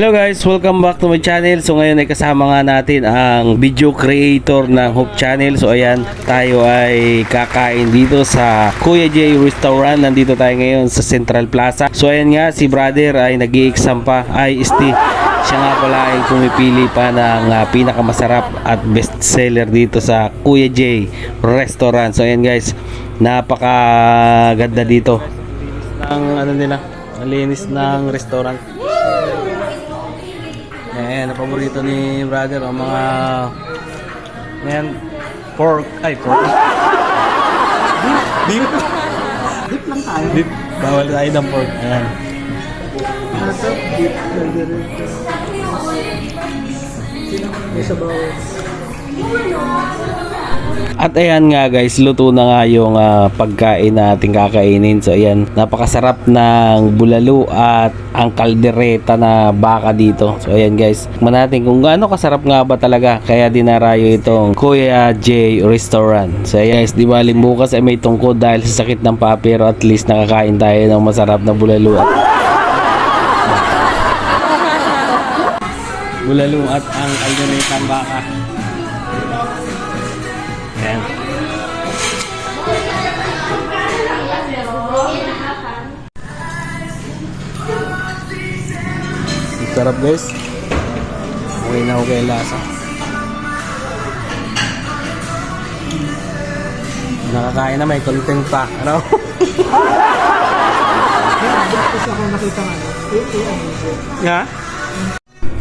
Hello guys, welcome back to my channel. So ngayon ay kasama nga natin ang video creator ng Hope Channel. So ayan, tayo ay kakain dito sa Kuya J Restaurant. Nandito tayo ngayon sa Central Plaza. So ayan nga, si brother ay nag exam pa. Ay, isti. Siya nga pala ay pumipili pa ng ah, pinakamasarap at best seller dito sa Kuya J Restaurant. So ayan guys, napakaganda dito. Ng ano nila, ang linis ng restaurant. Ayan, ang paborito ni brother ang mga Ayan, pork, ay pork. Beef. Dip lang tayo. Beef. Bawal tayo ng pork. Ayan. Ano to? Dip burger. May sabaw. At ayan nga guys, luto na nga yung ah, pagkain natin kakainin. So ayan, napakasarap ng bulalo at ang kaldereta na baka dito. So ayan guys, tikman natin kung gaano kasarap nga ba talaga. Kaya dinarayo itong Kuya J Restaurant. So ayan guys, di ba bukas ay may tungkod dahil sa sakit ng pa pero at least nakakain tayo ng masarap na bulalo at bulalo at ang kaldereta baka. Ayan. Sarap guys. Okay na okay lasa. Nakakain na may konting pa. Ano? Kasi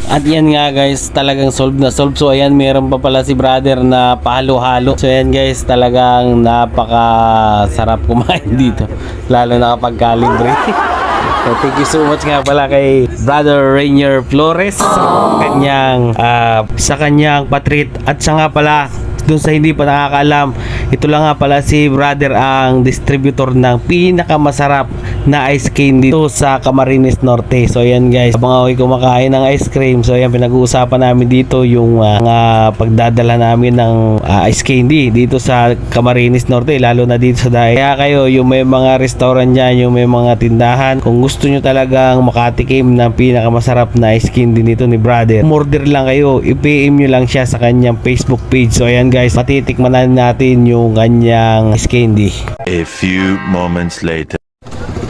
At yan nga guys, talagang solve na solve. So ayan, meron pa pala si brother na pahalo-halo. So ayan guys, talagang napaka-sarap kumain dito. Lalo na kapag kalibre. So, thank you so much nga pala kay Brother Rainier Flores sa kanyang ah, sa kanyang patrit at siya nga pala dun sa hindi pa nakakaalam ito lang nga pala si brother ang distributor ng pinakamasarap na ice cream dito sa Camarines Norte. So ayan guys. Habang ako'y kumakain ng ice cream so ayan pinag-uusapan namin dito yung ah, mga pagdadala namin ng ah, ice candy dito sa Camarines Norte lalo na dito sa Daig kaya kayo yung may mga restaurant dyan yung may mga tindahan kung gusto nyo talagang makatikim ng pinakamasarap na ice candy nito ni brother order lang kayo. i-PM nyo lang siya sa kanyang Facebook page. So ayan guys matitikman na natin yung kanyang candy A few moments later.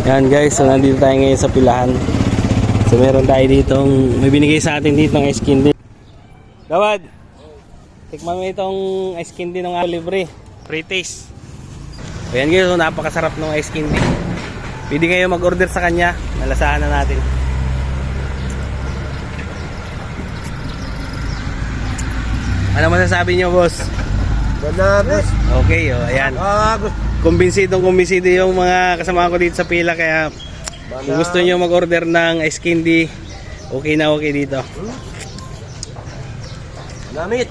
yan guys, so nandito tayo ngayon sa pilahan. So meron tayo ditong, may binigay sa atin dito ng ice candy. Gawad! Tikman mo itong ice candy ng libre. Free taste. Ayan guys, so napakasarap ng ice candy. Pwede kayo mag-order sa kanya. Nalasahan na natin. Ano masasabi niyo boss? Banabos. Okay, oh, ayan. Ah. Kumbinsidong kumbinsido yung mga kasama ko dito sa pila kaya kung gusto nyo mag-order ng ice candy, okay na okay dito. Namit.